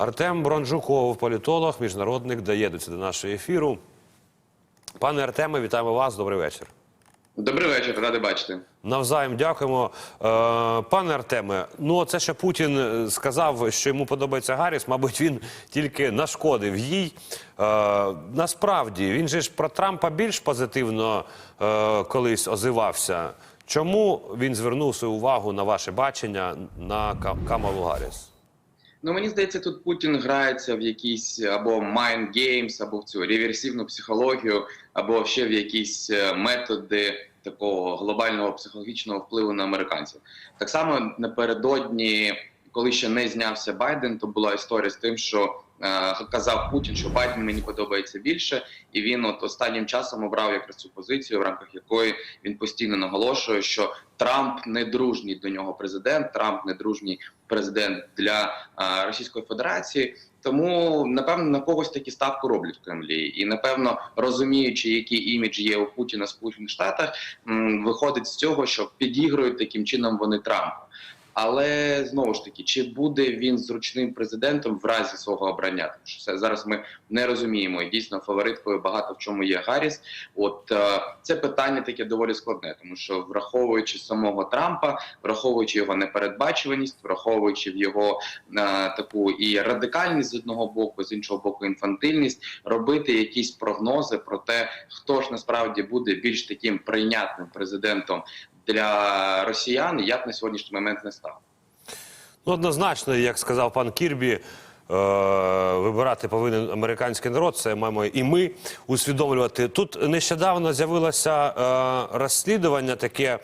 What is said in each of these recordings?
Артем Бронжуков, політолог, міжнародник, доєднується до нашого ефіру. Пане Артеме, вітаємо вас. Добрий вечір. Добрий вечір, радий бачити. Навзаєм дякуємо. Е, пане Артеме, ну це, що Путін е, сказав, що йому подобається Гарріс, мабуть, він тільки нашкодив їй. Е, насправді, він же ж про Трампа більш позитивно колись озивався. Чому він звернув свою увагу на ваше бачення на Камалу Гарріс? Ну мені здається, тут Путін грається в якісь або mind games, або в цю реверсивну психологію, або ще в якісь е, методи такого глобального психологічного впливу на американців. Так само напередодні, коли ще не знявся Байден, то була історія з тим, що казав Путін, що Байден мені подобається більше, і він от останнім часом обрав якраз цю позицію, в рамках якої він постійно наголошує, що Трамп не дружній до нього президент, Трамп не дружній президент для Російської Федерації. Тому напевно на когось такі ставку роблять в Кремлі, і напевно розуміючи, який імідж є у Путіна в Сполучених Штатах, виходить з цього, що підігрують таким чином вони Трампу. Але знову ж таки, чи буде він зручним президентом в разі свого обрання? Тому що зараз ми не розуміємо. І дійсно фавориткою багато в чому є Гарріс. От е, це питання таке доволі складне, тому що враховуючи самого Трампа, враховуючи його непередбачуваність, враховуючи в його е, таку і радикальність з одного боку, з іншого боку, інфантильність, робити якісь прогнози про те, хто ж насправді буде більш таким прийнятним президентом для росіян, я б на сьогоднішній момент не став. Ну, однозначно, як сказав пан Кірбі, е, вибирати повинен американський народ. Це маємо і ми усвідомлювати. Тут нещодавно з'явилося е, розслідування таке.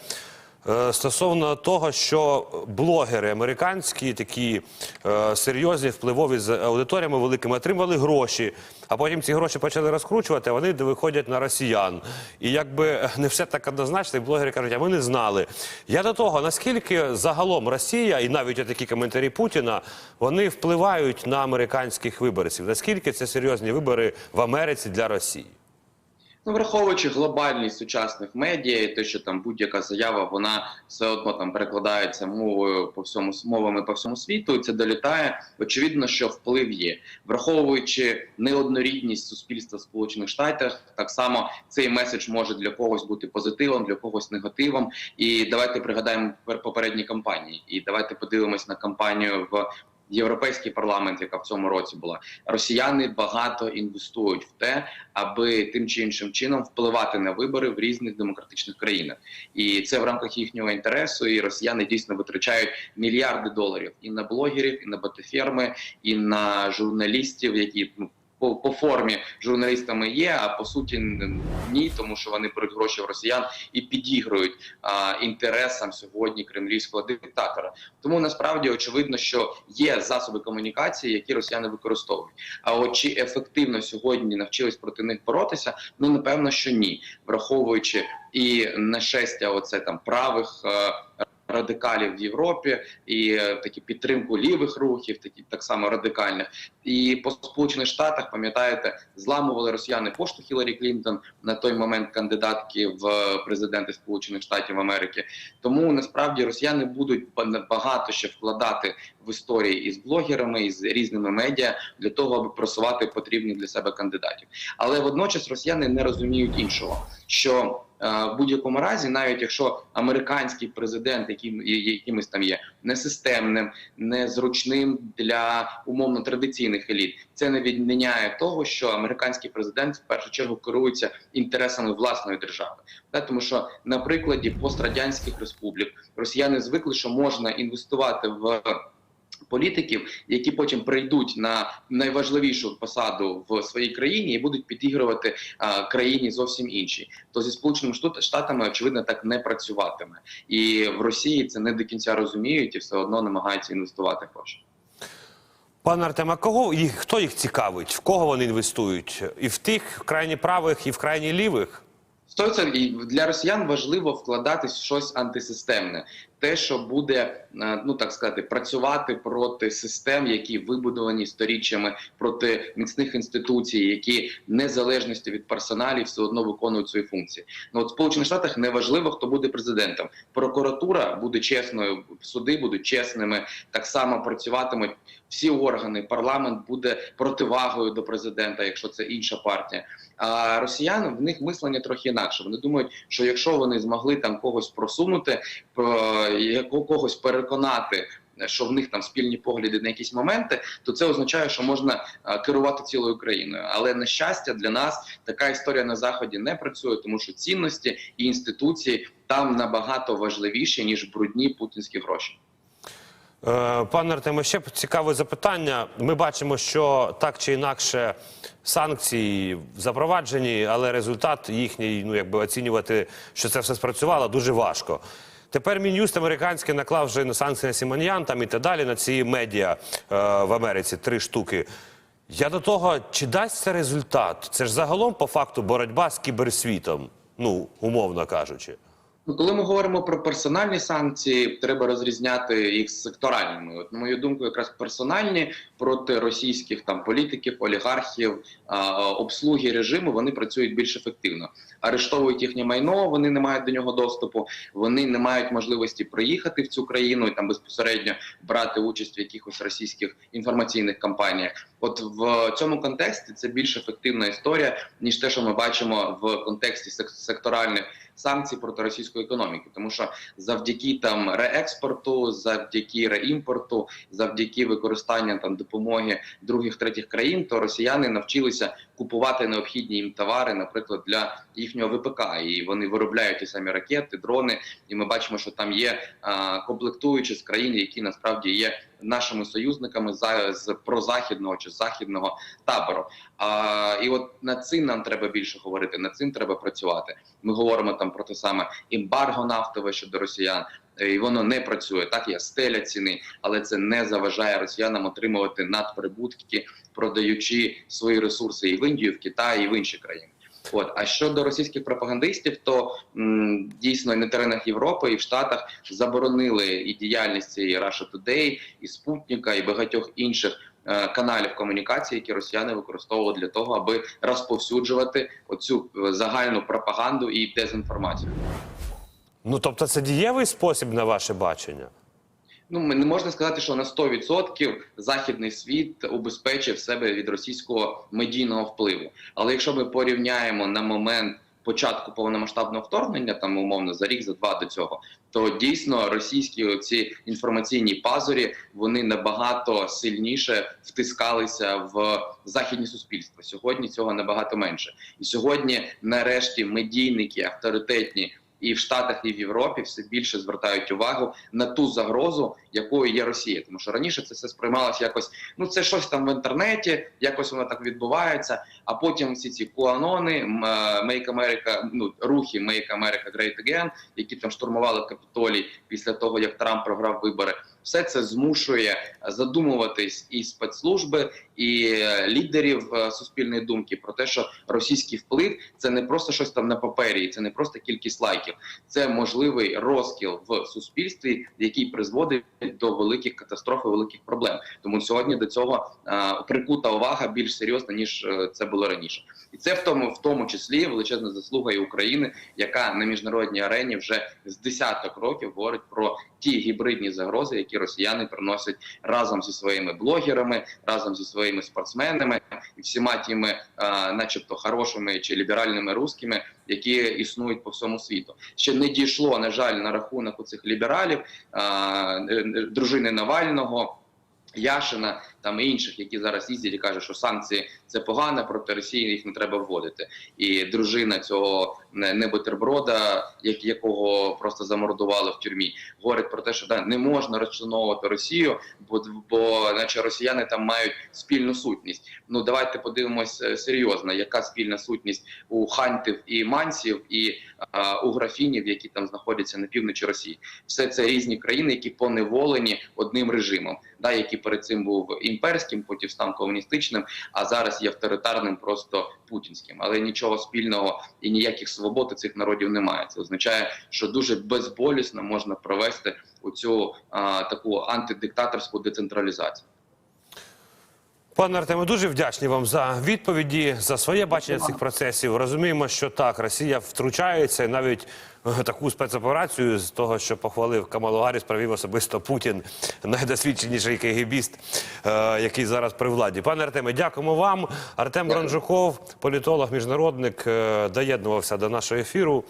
Е, Стосовно того, що блогери американські, такі е, серйозні, впливові з аудиторіями великими, отримали гроші, а потім ці гроші почали розкручувати, а вони виходять на росіян. І якби не все так однозначно, і блогери кажуть, а ми не знали. Я до того, наскільки загалом Росія, і навіть такі коментарі Путіна, вони впливають на американських виборців. Наскільки це серйозні вибори в Америці для Росії? Ну, враховуючи глобальність сучасних медіа, і те, що там будь-яка заява, вона все одно там перекладається мовою по всьому мовами по всьому світу, і це долітає. Очевидно, що вплив є, враховуючи неоднорідність суспільства Сполучених Штатах, так само цей меседж може для когось бути позитивом, для когось негативом. І давайте пригадаємо попередні кампанії, і давайте подивимось на кампанію в. Європейський парламент, яка в цьому році була, росіяни багато інвестують в те, аби тим чи іншим чином впливати на вибори в різних демократичних країнах, і це в рамках їхнього інтересу. І росіяни дійсно витрачають мільярди доларів і на блогерів, і на ботиферми, і на журналістів, які ну. По, по формі журналістами є, а по суті ні, тому що вони беруть гроші в росіян і підігрують а, інтересам сьогодні кремлівського диктатора. Тому насправді очевидно, що є засоби комунікації, які росіяни використовують. А от чи ефективно сьогодні навчились проти них боротися? Ну напевно, що ні, враховуючи і нашестя, оце там правих. е, Радикалів в Європі і е, такі підтримку лівих рухів, такі так само радикальних, і по сполучених штатах пам'ятаєте, зламували росіяни пошту Хіларі Клінтон на той момент кандидатки в президенти Сполучених Штатів Америки. Тому насправді росіяни будуть ба- багато ще вкладати в історії із блогерами і з різними медіа для того, аби просувати потрібних для себе кандидатів. Але водночас росіяни не розуміють іншого, що е, в будь-якому разі, навіть якщо американський президент, яким якимось там є несистемним, незручним для умовно традиційних еліт, це не відміняє того, що американський президент в першу чергу керується інтересами власної держави. Тому що на прикладі пострадянських республік росіяни звикли, що можна інвестувати в політиків, які потім прийдуть на найважливішу посаду в своїй країні і будуть підігрувати а, країні зовсім іншій. То зі сполученими Штат- штатами очевидно так не працюватиме, і в Росії це не до кінця розуміють і все одно намагаються інвестувати гроші. Пане Артем, а кого їх хто їх цікавить? В кого вони інвестують? І в тих крайні правих, і в крайні лівих? Сто це для росіян важливо вкладатись в щось антисистемне, те, що буде е, ну так сказати, працювати проти систем, які вибудовані сторіччями, проти міцних інституцій, які незалежності від персоналів все одно виконують свої функції. Ну от в Сполучених Штатах неважливо, хто буде президентом. Прокуратура буде чесною, суди будуть чесними, так само працюватимуть всі органи. Парламент буде противагою до президента, якщо це інша партія. А росіяни в них мислення трохи інакше. Вони думають, що якщо вони змогли там когось просунути, когось переконати. Що в них там спільні погляди на якісь моменти, то це означає, що можна керувати цілою країною. Але на щастя, для нас така історія на заході не працює, тому що цінності і інституції там набагато важливіші ніж брудні путінські гроші. Е, Пане Артеме, ще цікаве запитання. Ми бачимо, що так чи інакше санкції запроваджені, але результат їхній, ну якби оцінювати, що це все спрацювало, дуже важко. Тепер Мін'юст американський наклав вже на санкції на Сімоньян там і так далі на ці медіа е, в Америці три штуки. Я до того, чи дасть це результат? Це ж загалом по факту боротьба з кіберсвітом, ну умовно кажучи. Ну, коли ми говоримо про персональні санкції, треба розрізняти їх з секторальними. От, на мою думку, якраз персональні проти російських там політиків, олігархів, обслуги режиму вони працюють більш ефективно. Арештовують їхнє майно, вони не мають до нього доступу, вони не мають можливості приїхати в цю країну і там безпосередньо брати участь в якихось російських інформаційних кампаніях. От в цьому контексті це більш ефективна історія ніж те, що ми бачимо в контексті секторальних санкцій проти російської економіки, тому що завдяки там реекспорту, завдяки реімпорту, завдяки використанню там допомоги других третіх країн, то росіяни навчилися купувати необхідні їм товари, наприклад, для їхнього ВПК, і вони виробляють ті самі ракети, дрони. І ми бачимо, що там є а, комплектуючі з країн, які насправді є нашими союзниками за з прозахідного чи західного табору. А, і от над цим нам треба більше говорити. Над цим треба працювати. Ми говоримо там про те саме ембарго нафтове щодо росіян. е, І воно не працює так. Є стеля ціни, але це не заважає росіянам отримувати надприбутки, продаючи свої ресурси і в Індію, в Китай, і в інші країни. От а щодо російських пропагандистів, то м, дійсно і на теренах Європи і в Штатах заборонили і діяльність цієї Russia Today, і Спутника, і багатьох інших каналів комунікації, які росіяни використовували для того, аби розповсюджувати оцю е, загальну пропаганду і дезінформацію. Ну тобто, це дієвий спосіб на ваше бачення. Ну ми- не можна сказати, що на 100% західний світ убезпечив себе від російського медійного впливу. Але якщо ми порівняємо на момент початку повномасштабного вторгнення, там умовно за рік, за два до цього, то дійсно російські ці інформаційні пазурі вони набагато сильніше втискалися в західні суспільства. Сьогодні цього набагато менше, і сьогодні, нарешті, медійники авторитетні. І в Штатах, і в Європі все більше звертають увагу на ту загрозу, якою є Росія. Тому що раніше це все сприймалося якось. Ну це щось там в інтернеті, якось воно так відбувається. А потім всі ці куанони, е, Make America, ну рухи Make America Great Again, які там штурмували Капітолій після того, як Трамп програв вибори. Все це змушує задумуватись і спецслужби, і е, лідерів е, суспільної думки про те, що російський вплив це не просто щось там на папері, це не просто кількість лайків, це можливий розкіл в суспільстві, який призводить до великих катастроф і великих проблем. Тому сьогодні до цього е, прикута увага більш серйозна ніж це було раніше, і це в тому, в тому числі величезна заслуга і України, яка на міжнародній арені вже з десяток років говорить про ті гібридні загрози, які росіяни приносять разом зі своїми блогерами, разом зі своїми спортсменами і всіма тими, начебто, хорошими чи ліберальними русскими, які існують по всьому світу. Ще не дійшло, на жаль, на рахунок у цих лібералів, е, е, дружини Навального. Яшина там і інших, які зараз їздять і кажуть, що санкції це погано, проти Росії їх не треба вводити. І дружина цього не бутерброда, як якого просто замордували в тюрмі, говорить про те, що да не можна розчленовувати Росію, бо бо наче росіяни там мають спільну сутність. Ну давайте подивимось е, серйозно, яка спільна сутність у хантів і мансів, і а, у графінів, які там знаходяться на півночі Росії. Все це різні країни, які поневолені одним режимом, да, який перед цим був імперським, потім став комуністичним, а зараз є авторитарним, просто путінським. Але нічого спільного і ніяких свобод цих народів немає. Це означає, що дуже безболісно можна провести оцю а, таку антидиктаторську децентралізацію. Пане Артеме, дуже вдячні вам за відповіді, за своє бачення цих процесів. Розуміємо, що так, Росія втручається і навіть е, таку спецоперацію з того, що похвалив Камалу Гарріс, провів особисто Путін, найдосвідченіший кегібіст, е, який зараз при владі. Пане Артеме, дякуємо вам. Артем Бронжуков, політолог, міжнародник, е, доєднувався до нашого ефіру.